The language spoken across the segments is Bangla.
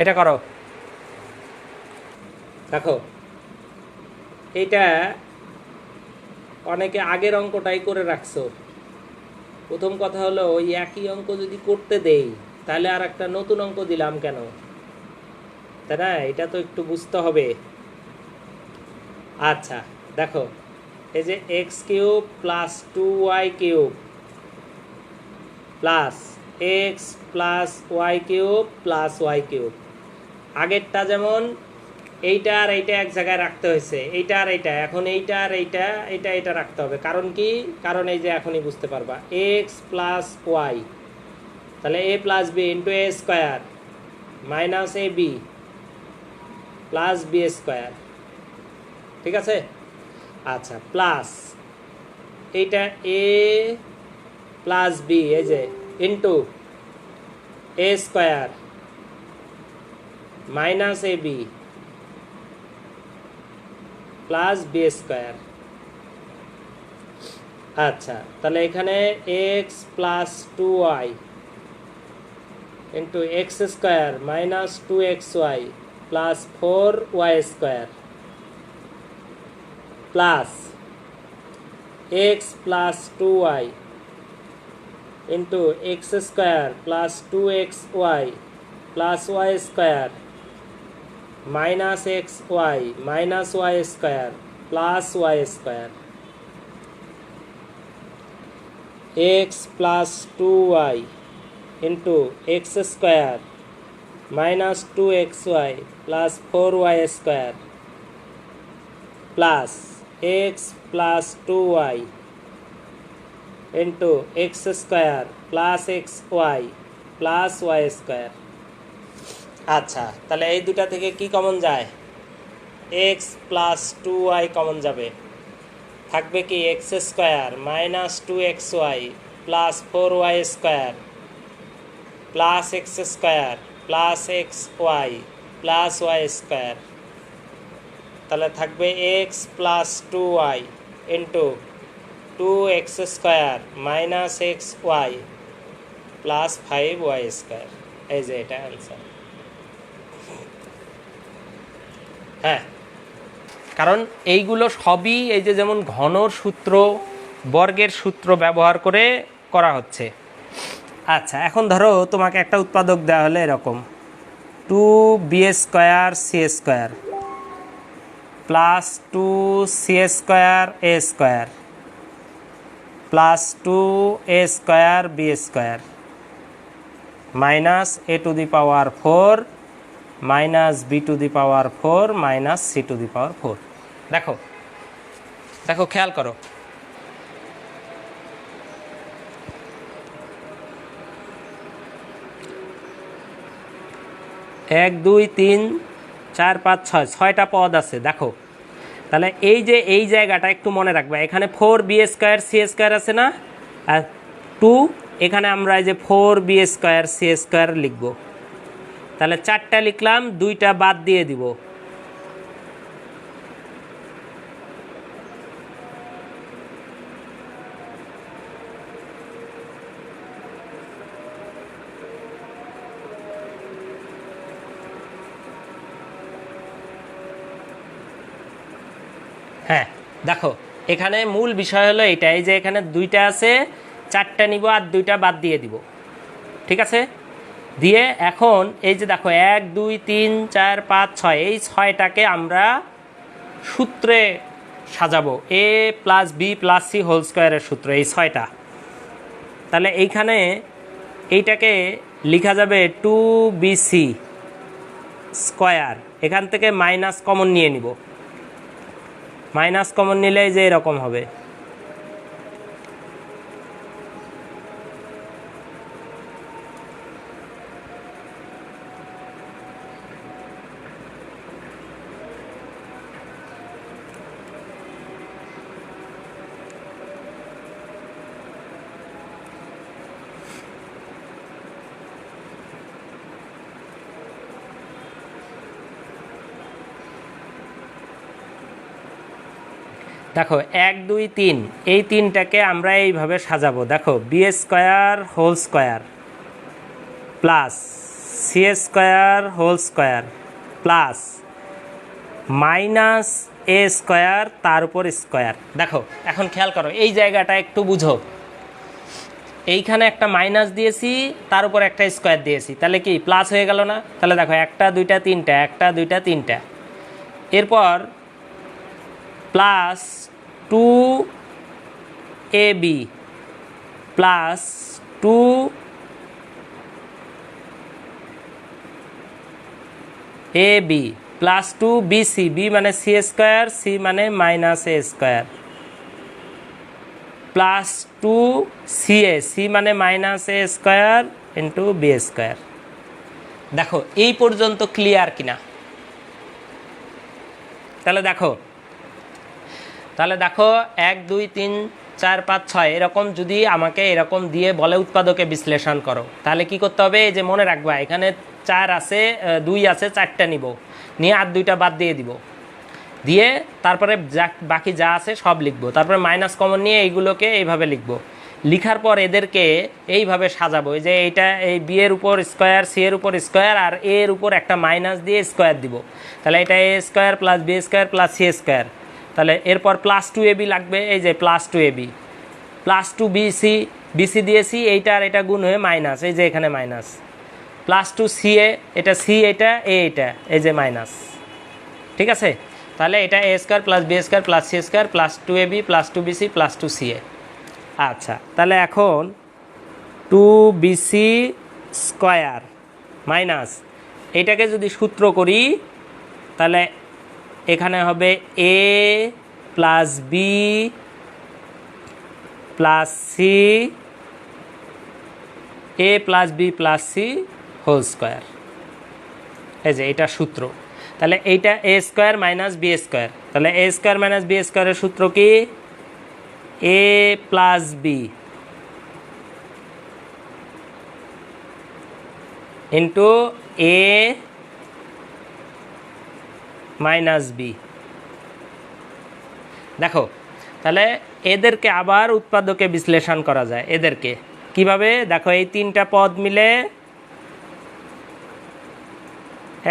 এটা করো। দেখো এইটা অনেকে আগের অঙ্কটাই করে রাখছো। প্রথম কথা হলো, ওই একই অঙ্ক যদি করতে দেই, তাহলে আর একটা নতুন অঙ্ক দিলাম কেন? তাই না? এটা তো একটু বুঝতে হবে। আচ্ছা দেখো, এই যে x cube plus two y cube plus x plus y cube plus y cube. আগেরটা যেমন এইটা আর এইটা এক জায়গায় রাখতে হয়েছে, এইটা আর এইটা, এখন এইটা আর এইটা এইটা এটা রাখতে হবে। কারণ কি? কারণ এই যে এখনই বুঝতে পারবা এক্স প্লাস ওয়াই তাহলে a plus b into a square minus a b plus b square ঠিক আছে? আচ্ছা প্লাস এইটা এ প্লাস বি এই যে into a square minus a b plus b square আচ্ছা তাহলে এখানে x plus two y into x square minus two x y plus four y square plus x plus two y into x square plus two x y plus y square minus x y minus y square plus y square x plus two y into x square minus two x y plus four y square plus x plus two y into x square plus x y plus y square আচ্ছা তাহলে এই দুটা থেকে কি কমন যায়? X plus two y common যাবে। থাকবে কি x square minus two x y plus four y square plus x square plus x y plus y square তাহলে থাকবে x plus two y into two x square minus x y plus five y square এই যে এটা অ্যান্সার হ্যাঁ। কারণ এইগুলো সবই এই যে যেমন ঘনর সূত্র, বর্গের সূত্র ব্যবহার করে করা হচ্ছে। আচ্ছা এখন ধরো তোমাকে একটা উৎপাদক দেওয়া হলে এরকম। Two b square c square plus two c square a square plus two a square b square minus a to the power four minus b to the power four minus c to the power four. দেখো দেখো, খেয়াল করো। এক, দুই, তিন, চার, পাঁচ, ছয়, ছয়টা পদ আছে, দেখো। তাহলে এই যে, এই জায়গাটা একটু মনে রাখবে, এখানে four b square c square আছে না? আর টু, এখানে আমরা এই যে four b square c square লিখব। তাহলে চারটা লিখলাম, দুইটা বাদ দিয়ে দিব। হ্যাঁ দেখো, এখানে মূল বিষয় হলো এটাই যে এখানে দুইটা আছে, চারটা নিব আর দুইটা বাদ দিয়ে দিব। ঠিক আছে? দিয়ে এখন এই যে দেখো, এক, দুই, তিন, চার, পাঁচ, ছয়, এই ছয়টাকে আমরা সূত্রে সাজাবো। A plus b plus c whole স্কোয়ারের সূত্র, এই ছয়টা। তাহলে এইখানে এইটাকে লেখা যাবে টু বি সি স্কোয়ার এখান থেকে মাইনাস কমন নিয়ে নিব। মাইনাস কমন নিলে যে এরকম হবে। দেখো, এক, দুই, তিন। এই তিনটাকে আমরা এইভাবে সাজাবো। দেখো b square whole square plus c square whole square plus minus a square তার উপর স্কোয়ার দেখো, এখন খেয়াল করো, এই জায়গাটা একটু বুঝো। এইখানে একটা মাইনাস দিয়েছি, তার উপর একটা স্কোয়ার দিয়েছি। তাহলে কি প্লাস হয়ে গেল না? তাহলে দেখো, একটা, দুইটা, তিনটা, একটা, দুইটা, তিনটা। এরপর plus two a b plus two a b plus two b c, b মানে সি স্কোয়ার, সি মানে minus a square. Plus two c a, c মানে minus a square into b square. দেখো, এই পর্যন্ত ক্লিয়ার কিনা? তাহলে দেখো তাহলে দেখো, এক, দুই, তিন, চার, পাঁচ, ছয়, এরকম যদি আমাকে এরকম দিয়ে বলে উৎপাদকে বিশ্লেষণ করো, তাহলে কি করতে হবে? এই যে মনে রাখবা, এখানে চার আছে দুই আছে, চারটা নিব। নিয়ে আর দুইটা বাদ দিয়ে দিব। দিয়ে তারপরে যা বাকি যা আছে সব লিখব। তারপরে মাইনাস কমন নিয়ে এইগুলোকে এইভাবে লিখব। লিখার পর এদেরকে এইভাবে সাজাবো যে এইটা, এই বি এর উপর স্কোয়ার সি এর উপর স্কোয়ার আর এর উপর একটা মাইনাস দিয়ে স্কোয়ার দিব। তাহলে এটা a square plus b square plus c square তাহলে এরপর প্লাস টু এ বি লাগবে, এই যে plus two a b plus two b c b c দিয়েছি এইটা আর এটা গুণ হয়ে মাইনাস এই যে এখানে minus plus two c a এটা সি এটা এ এটা, এই যে মাইনাস ঠিক আছে? তাহলে এটা A square plus B square plus C square plus two A B plus two BC plus two C A আচ্ছা তাহলে এখন টু বিসি স্কোয়ার মাইনাস এটাকে যদি সূত্র করি, তাহলে এখানে হবে A plus B plus C A plus B plus C whole square এই যে, এটা সূত্র। তাহলে এইটা A square minus B square তাহলে এ স্কোয়ার মাইনাস বি স্কোয়ারের সূত্র কি? A plus B into A minus B. দেখো, তাহলে এদেরকে আবার উৎপাদকে বিশ্লেষণ করা যায়। এদেরকে কীভাবে? দেখো, এই তিনটা পদ মিলে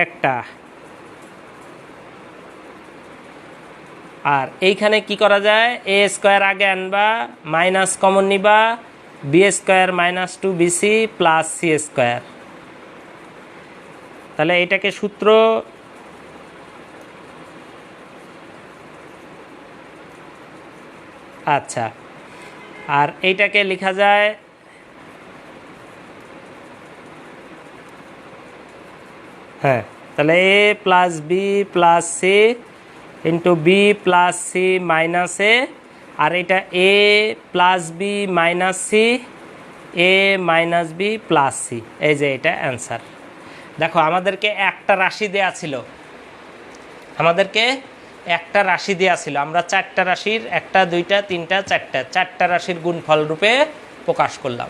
একটা। আর এইখানে কি করা যায়? এ স্কোয়ার আগে আনবা, মাইনাস কমন নিবা, B square minus two BC plus C square. তাহলে এটাকে সূত্র আচ্ছা। আর এইটাকে লেখা যায় হ্যাঁ তাহলে A plus B plus C into B plus C minus A, আর এটা A plus B minus C, A minus B plus C. এই যে এটা অ্যান্সার। দেখো, আমাদেরকে একটা রাশি দেয়া ছিল। আমাদেরকে একটা রাশি দেওয়া ছিল। আমরা চারটা রাশির, একটা, দুইটা, তিনটা, চারটা চারটা রাশির গুণফল রূপে প্রকাশ করলাম।